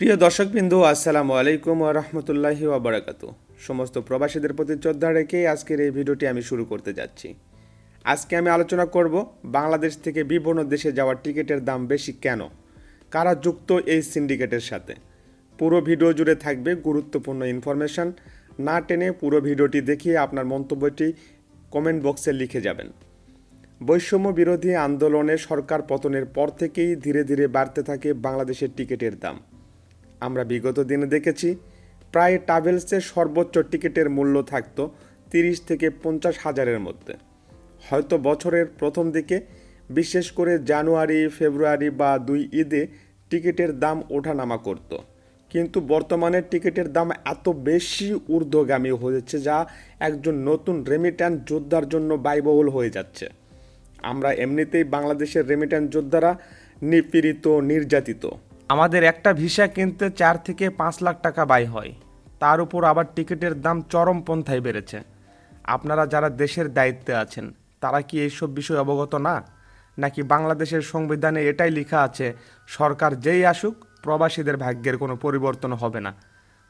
প্রিয় দর্শকবিন্দু, আসসালামু আলাইকুম ওয়া রাহমাতুল্লাহি ওয়া বারাকাতু সমস্ত প্রবাসীদের প্রতি শ্রদ্ধা রেখেই আজকের এই ভিডিওটি আমি শুরু করতে যাচ্ছি। আজকে আমি আলোচনা করব বাংলাদেশ থেকে বিভিন্ন দেশে যাওয়ার টিকিটের দাম বেশি কেন? কারা যুক্ত এই সিন্ডিকেটের সাথে? পুরো ভিডিও জুড়ে থাকবে গুরুত্বপূর্ণ ইনফরমেশন। না টেনে পুরো ভিডিওটি দেখিয়ে আপনার মন্তব্যটি কমেন্ট বক্সে লিখে যাবেন। বৈষম্য বিরোধী আন্দোলনে সরকার পতনের পর থেকেই ধীরে ধীরে বাড়তে থাকে বাংলাদেশের টিকিটের দাম। আমরা বিগত দিনে দেখেছি, প্রায় ট্রাভেলসের সর্বোচ্চ টিকিটের মূল্য থাকতো তিরিশ থেকে পঞ্চাশ হাজারের মধ্যে। হয়তো বছরের প্রথম দিকে, বিশেষ করে জানুয়ারি, ফেব্রুয়ারি বা দুই ঈদে টিকিটের দাম ওঠানামা করত। কিন্তু বর্তমানে টিকিটের দাম এত বেশি ঊর্ধ্বগামী হয়েছে যা একজন নতুন রেমিট্যান্স যোদ্ধার জন্য ব্যয়বহুল হয়ে যাচ্ছে। আমরা এমনিতেই বাংলাদেশের রেমিট্যান্স যোদ্ধারা নিপীড়িত, নির্যাতিত। আমাদের একটা ভিসা কিনতে চার থেকে পাঁচ লাখ টাকা ব্যয় হয়। তার উপর আবার টিকিটের দাম চরমপন্থায় বেড়েছে। আপনারা যারা দেশের দায়িত্বে আছেন, তারা কি এইসব বিষয় অবগত না? নাকি বাংলাদেশের সংবিধানে এটাই লেখা আছে, সরকার যেই আসুক, প্রবাসীদের ভাগ্যের কোনো পরিবর্তন হবে না।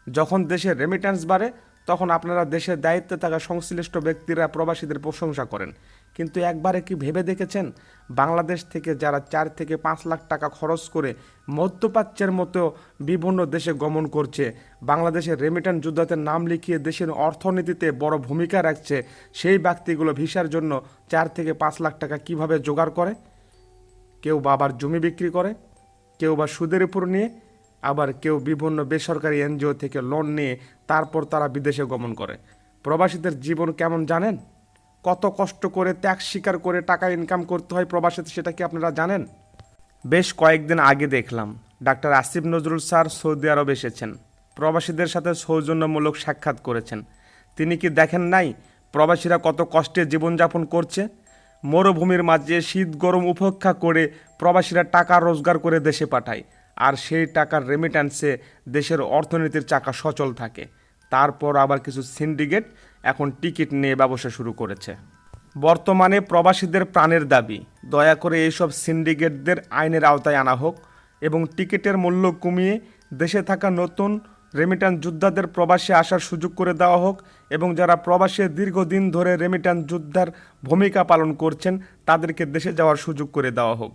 যখন দেশের রেমিট্যান্স বাড়ে, তখন আপনারা দেশের দায়িত্বে থাকা সংশ্লিষ্ট ব্যক্তিরা প্রবাসীদের প্রশংসা করেন। কিন্তু একবারে কি ভেবে দেখেছেন? বাংলাদেশ থেকে যারা চার থেকে পাঁচ লাখ টাকা খরচ করে মধ্যপ্রাচ্যের মতো বিভিন্ন দেশে গমন করছে, বাংলাদেশের রেমিট্যান্স যোদ্ধাদের নাম লিখিয়ে দেশের অর্থনীতিতে বড় ভূমিকা রাখছে, সেই ব্যক্তিগুলো ভিসার জন্য চার থেকে পাঁচ লাখ টাকা কীভাবে জোগাড় করে? কেউ বাবার জমি বিক্রি করে, কেউ বা সুদের উপর নিয়ে, আবার কেউ বিভিন্ন বেসরকারি এনজিও থেকে লোন নিয়ে তারপর তারা বিদেশে গমন করে। প্রবাসীদের জীবন কেমন জানেন? কত কষ্ট করে ত্যাগ স্বীকার করে টাকা ইনকাম করতে হয় প্রবাসীতে সেটা কি আপনারা জানেন? বেশ কয়েকদিন আগে দেখলাম, doctor Asif Nazrul sir Saudi Arab এসেছেন। প্রবাসীদের সাথে সৌজন্যমূলক সাক্ষাৎ করেছেন। তিনি কি দেখেন নাই প্রবাসীরা কত কষ্টে জীবনযাপন করছে? মরুভূমির মাঝে শীত গরম উপেক্ষা করে প্রবাসীরা টাকা রোজগার করে দেশে পাঠায়, আর সেই টাকার রেমিট্যান্সে দেশের অর্থনীতির চাকা সচল থাকে। তারপর আবার কিছু সিন্ডিকেট এখন টিকিট নিয়ে ব্যবসা শুরু করেছে। বর্তমানে প্রবাসীদের প্রাণের দাবি, দয়া করে এইসব সিন্ডিকেটদের আইনের আওতায় আনা হোক এবং টিকিটের মূল্য কমিয়ে দেশে থাকা নতুন রেমিটান যোদ্ধাদের প্রবাসে আসার সুযোগ করে দেওয়া হোক এবং যারা প্রবাসে দীর্ঘদিন ধরে রেমিটান যোদ্ধার ভূমিকা পালন করছেন, তাদেরকে দেশে যাওয়ার সুযোগ করে দেওয়া হোক।